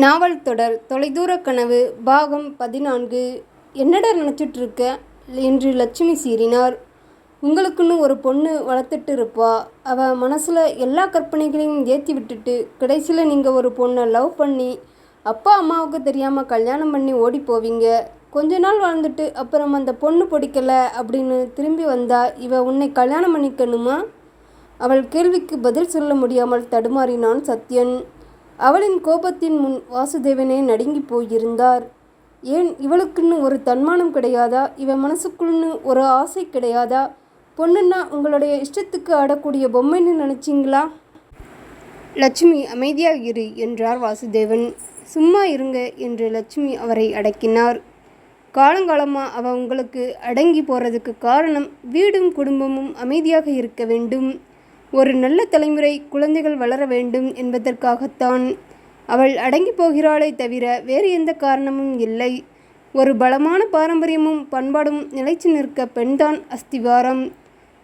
நாவல் தொடர் தொலைதூர கனவு பாகம் பதினான்கு. என்னடா நினச்சிட்டு இருக்க என்று லட்சுமி சீறினார். உங்களுக்குன்னு ஒரு பொண்ணு வளர்த்துட்டு இருப்பா அவள் மனசில் எல்லா கற்பனைகளையும் ஏற்றி விட்டுட்டு கடைசியில் நீங்கள் ஒரு பொண்ணை லவ் பண்ணி அப்பா அம்மாவுக்கு தெரியாமல் கல்யாணம் பண்ணி ஓடி போவீங்க. கொஞ்ச நாள் வாழ்ந்துட்டு அப்புறம் அந்த பொண்ணு பிடிக்கல அப்படின்னு திரும்பி வந்தா இவ உன்னை கல்யாணம் பண்ணிக்கணுமா? அவள் கேள்விக்கு பதில் சொல்ல முடியாமல் தடுமாறினான் சத்யன். அவளின் கோபத்தின் முன் வாசுதேவனே நடுங்கி போயிருந்தார். ஏன் இவளுக்குன்னு ஒரு தன்மானம் கிடையாதா? இவன் மனசுக்குள்னு ஒரு ஆசை கிடையாதா? பொண்ணுன்னா உங்களுடைய இஷ்டத்துக்கு ஆடக்கூடிய பொம்மைன்னு நினச்சிங்களா? லட்சுமி அமைதியாக இரு என்றார் வாசுதேவன். சும்மா இருங்க என்று லட்சுமி அவரை அடக்கினார். காலங்காலமாக அவ உங்களுக்கு அடங்கி போகிறதுக்கு காரணம் வீடும் குடும்பமும் அமைதியாக இருக்க வேண்டும். ஒரு நல்ல தலைமுறை குழந்தைகள் வளர வேண்டும் என்பதற்காகத்தான் அவள் அடங்கி போகிறாளே தவிர வேறு எந்த காரணமும் இல்லை. ஒரு பலமான பாரம்பரியமும் பண்பாடும் நிலைச்சு நிற்க பெண்தான் அஸ்திவாரம்.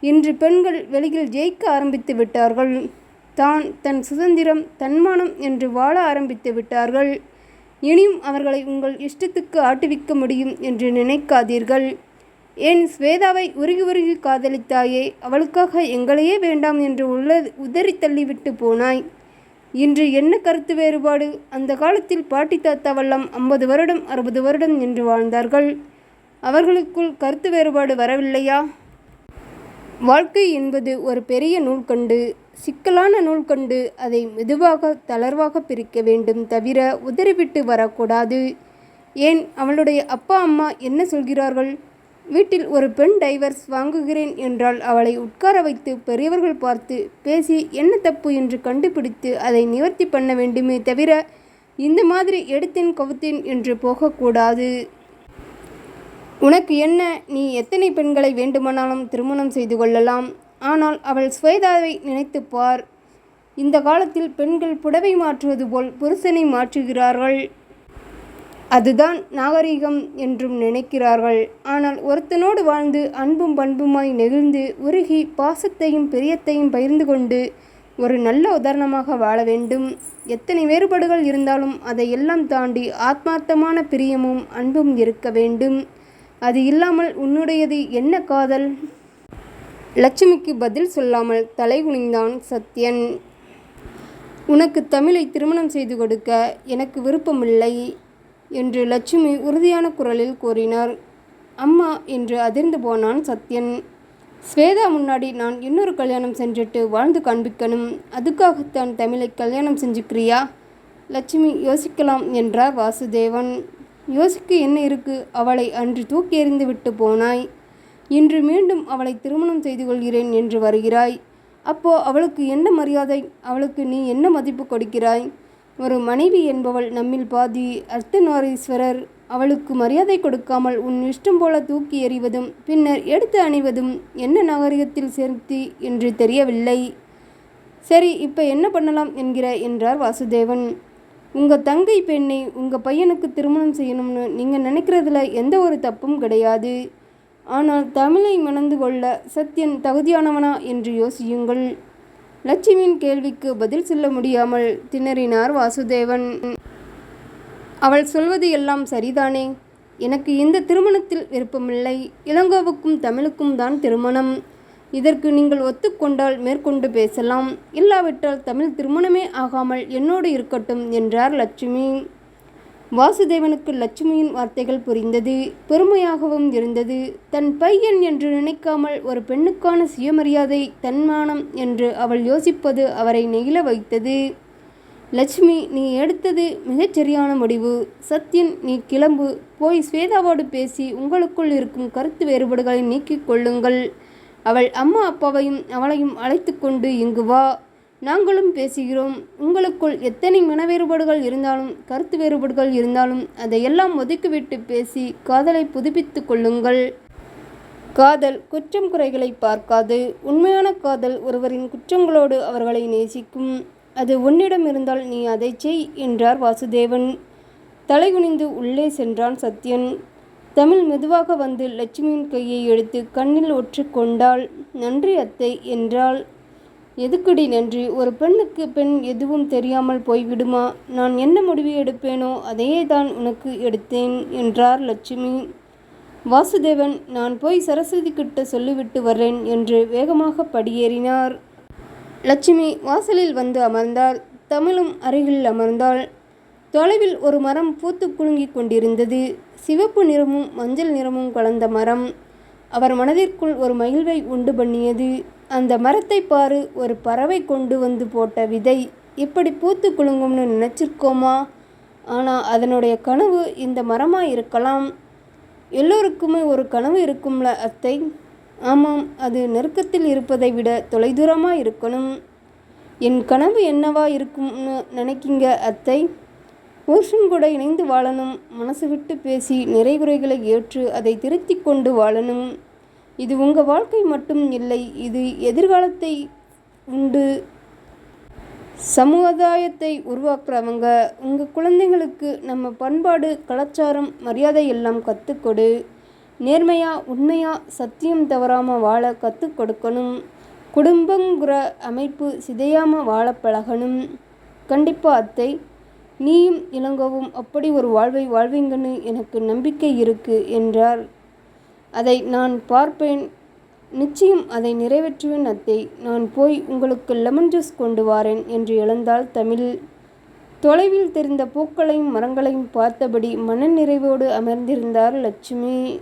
இன்று பெண்கள் வெளியில் ஜெயிக்க ஆரம்பித்து விட்டார்கள். தான் தன் சுதந்திரம் தன்மானம் என்று வாழ ஆரம்பித்து விட்டார்கள். இனியும் அவர்களை உங்கள் இஷ்டத்துக்கு ஆட்டுவிக்க முடியும் என்று நினைக்காதீர்கள். ஏன் ஸ்வேதாவை உருகி உருகி காதலித்தாயே அவளுக்காக எங்களையே வேண்டாம் என்று உள்ள உதறி தள்ளிவிட்டு போனாய். இன்று என்ன கருத்து வேறுபாடு? அந்த காலத்தில் பாட்டி தாத்தா வல்லம் ஐம்பது வருடம் அறுபது வருடம் என்று வாழ்ந்தார்கள். அவர்களுக்குள் கருத்து வேறுபாடு வரவில்லையா? வாழ்க்கை என்பது ஒரு பெரிய நூல்கண்டு சிக்கலான நூல்கண்டு அதை மெதுவாக தளர்வாக பிரிக்க வேண்டும் தவிர உதறிவிட்டு வரக்கூடாது. ஏன்? அவளுடைய அப்பா அம்மா என்ன சொல்கிறார்கள்? வீட்டில் ஒரு பெண் டைவர்ஸ் வாங்குகிறேன் என்றால் அவளை உட்கார வைத்து பெரியவர்கள் பார்த்து பேசி என்ன தப்பு? என்று கண்டுபிடித்து அதை நிவர்த்தி பண்ண வேண்டுமே தவிர இந்த மாதிரி எடுத்தேன் கவுத்தேன் என்று போகக்கூடாது. உனக்கு என்ன? நீ எத்தனை பெண்களை வேண்டுமானாலும் திருமணம் செய்து கொள்ளலாம். ஆனால் அவள் ஸ்வேதாவை நினைத்து பார். இந்த காலத்தில் பெண்கள் புடவை மாற்றுவது போல் புருஷனை மாற்றுகிறார்கள். அதுதான் நாகரிகம் என்றும் நினைக்கிறார்கள். ஆனால் ஒருத்தனோடு வாழ்ந்து அன்பும் பண்புமாய் நெகிழ்ந்து உருகி பாசத்தையும் பிரியத்தையும் பகிர்ந்து கொண்டு ஒரு நல்ல உதாரணமாக வாழ வேண்டும். எத்தனை வேறுபாடுகள் இருந்தாலும் அதை எல்லாம் தாண்டி ஆத்மார்த்தமான பிரியமும் அன்பும் இருக்க வேண்டும். அது இல்லாமல் உன்னுடையது என்ன காதல்? லட்சுமிக்கு பதில் சொல்லாமல் தலைகுனிந்தான் சத்யன். உனக்கு தமிழை திருமணம் செய்து கொடுக்க எனக்கு விருப்பமில்லை. என்று லட்சுமி உறுதியான குரலில் கூறினார். அம்மா என்று அதிர்ந்து போனான் சத்யன். ஸ்வேதா முன்னாடி நான் இன்னொரு கல்யாணம் செஞ்சுட்டு வாழ்ந்து காண்பிக்கணும். அதுக்காகத்தான் தமிழை கல்யாணம் செஞ்சுக்கிறியா? லட்சுமி யோசிக்கலாம் என்றார் வாசுதேவன். யோசிக்க என்ன இருக்கு? அவளை அன்று தூக்கி எறிந்து விட்டு போனாய். இன்று மீண்டும் அவளை திருமணம் செய்து கொள்கிறேன் என்று வருகிறாய். அப்போ அவளுக்கு என்ன மரியாதை? அவளுக்கு நீ என்ன மதிப்பு கொடுக்கிறாய்? ஒரு மனைவி என்பவள் நம்மில் பாதி அர்த்தநாரீஸ்வரர். அவளுக்கு மரியாதை கொடுக்காமல் உன் இஷ்டம் போல தூக்கி எறிவதும் பின்னர் எடுத்து அணிவதும் என்ன நாகரிகத்தில் சேர்த்தி என்று தெரியவில்லை. சரி இப்போ என்ன பண்ணலாம் என்கிற என்றார் வாசுதேவன். உங்கள் தங்கை பெண்ணை உங்கள் பையனுக்கு திருமணம் செய்யணும்னு நீங்கள் நினைக்கிறதுல எந்த ஒரு தப்பும் கிடையாது. ஆனால் தமிழை மணந்து கொள்ள சத்யன் தகுதியானவனா என்று யோசியுங்கள். லட்சுமியின் கேள்விக்கு பதில் சொல்ல முடியாமல் திணறினார் வாசுதேவன். அவள் சொல்வது எல்லாம் சரிதானே? எனக்கு இந்த திருமணத்தில் விருப்பமில்லை. இளங்கோவுக்கும் தமிழுக்கும் தான் திருமணம். இதற்கு நீங்கள் ஒத்துக்கொண்டால் மேற்கொண்டு பேசலாம். இல்லாவிட்டால் தமிழ் திருமணமே ஆகாமல் என்னோடு இருக்கட்டும் என்றார் லட்சுமி. வாசுதேவனுக்கு லட்சுமியின் வார்த்தைகள் புரிந்தது பெருமையாகவும் இருந்தது. தன் பையன் என்று நினைக்காமல் ஒரு பெண்ணுக்கான சுயமரியாதை தன்மானம் என்று அவள் யோசிப்பது அவரை நெகிழ வைத்தது. லட்சுமி நீ எடுத்தது மிகச்சரியான முடிவு. சத்யன் நீ கிளம்பு. போய் ஸ்வேதாவோடு பேசி உங்களுக்குள் இருக்கும் கருத்து வேறுபாடுகளை நீக்கிக் கொள்ளுங்கள். அவள் அம்மா அப்பாவையும் அவளையும் அழைத்து கொண்டு இங்கு வா. நாங்களும் பேசுகிறோம். உங்களுக்குள் எத்தனை மன வேறுபாடுகள் இருந்தாலும் கருத்து வேறுபாடுகள் இருந்தாலும் அதையெல்லாம் ஒதுக்கிவிட்டு பேசி காதலை புதுப்பித்து கொள்ளுங்கள். காதல் குற்றம் குறைகளை பார்க்காது. உண்மையான காதல் ஒருவரின் குற்றங்களோடு அவர்களை நேசிக்கும். அது உன்னிடம் இருந்தால் நீ அதை செய் என்றார் வாசுதேவன். தலைகுனிந்து உள்ளே சென்றான் சத்யன். தமிழ் மெதுவாக வந்து லட்சுமியின் கையை எடுத்து கண்ணில் ஒற்று கொண்டாள். நன்றி அத்தை என்றாள். எதுக்குடி நன்றி? ஒரு பெண்ணுக்கு பெண் எதுவும் தெரியாமல் போய்விடுமா? நான் என்ன முடிவு எடுப்பேனோ அதையே தான் உனக்கு எடுத்தேன் என்றார் லட்சுமி. வாசுதேவன் நான் போய் சரஸ்வதி கிட்ட சொல்லிவிட்டு வர்றேன் என்று வேகமாக படியேறினார். லட்சுமி வாசலில் வந்து அமர்ந்தாள். தமிழும் அருகில் அமர்ந்தாள். தொலைவில் ஒரு மரம் பூத்து குலுங்கிக் கொண்டிருந்தது. சிவப்பு நிறமும் மஞ்சள் நிறமும் கலந்த மரம். அவர் மனதிற்குள் ஒரு மகிழ்வை உண்டு பண்ணியது. அந்த மரத்தை பாரு ஒரு பறவை கொண்டு வந்து போட்ட விதை இப்படி பூத்து குலுங்கும்னு நினச்சிருக்கோமா? ஆனால் அதனுடைய கனவு இந்த மரமாக இருக்கலாம். எல்லோருக்குமே ஒரு கனவு இருக்கும்ல அத்தை. ஆமாம் அது நெருக்கத்தில் இருப்பதை விட தொலைதூரமாக இருக்கணும். என் கனவு என்னவா இருக்கும்னு நினைக்கிங்க அத்தை. புருஷன் கூட இணைந்து வாழணும். மனசு விட்டு பேசி நிறைகுறைகளை ஏற்று அதை திருத்தி கொண்டு வாழணும். இது உங்கள் வாழ்க்கை மட்டும் இல்லை இது எதிர்காலத்தை உண்டு. சமுதாயத்தை உருவாக்குறவங்க உங்கள் குழந்தைங்களுக்கு நம்ம பண்பாடு கலாச்சாரம் மரியாதை எல்லாம் கற்றுக்கொடு நேர்மையாக உண்மையாக சத்தியம் தவறாமல் வாழ கற்றுக் கொடுக்கணும். குடும்பங்கிற அமைப்பு சிதையாமல் வாழ பழகணும். கண்டிப்பாக அத்தை நீயும் இளங்கவும் அப்படி ஒரு வாழ்வை வாழ்வீங்கன்னு எனக்கு நம்பிக்கை இருக்குது என்றார். அதை நான் பார்ப்பேன். நிச்சயம் அதை நிறைவேற்றுவேன் அத்தை. நான் போய் உங்களுக்கு லெமன் ஜூஸ் கொண்டு வாரேன் என்று எழுந்தாள் தமிழ். தொலைவில் தெரிந்த பூக்களையும் மரங்களையும் பார்த்தபடி மனநிறைவோடு அமர்ந்திருந்தார் லட்சுமி.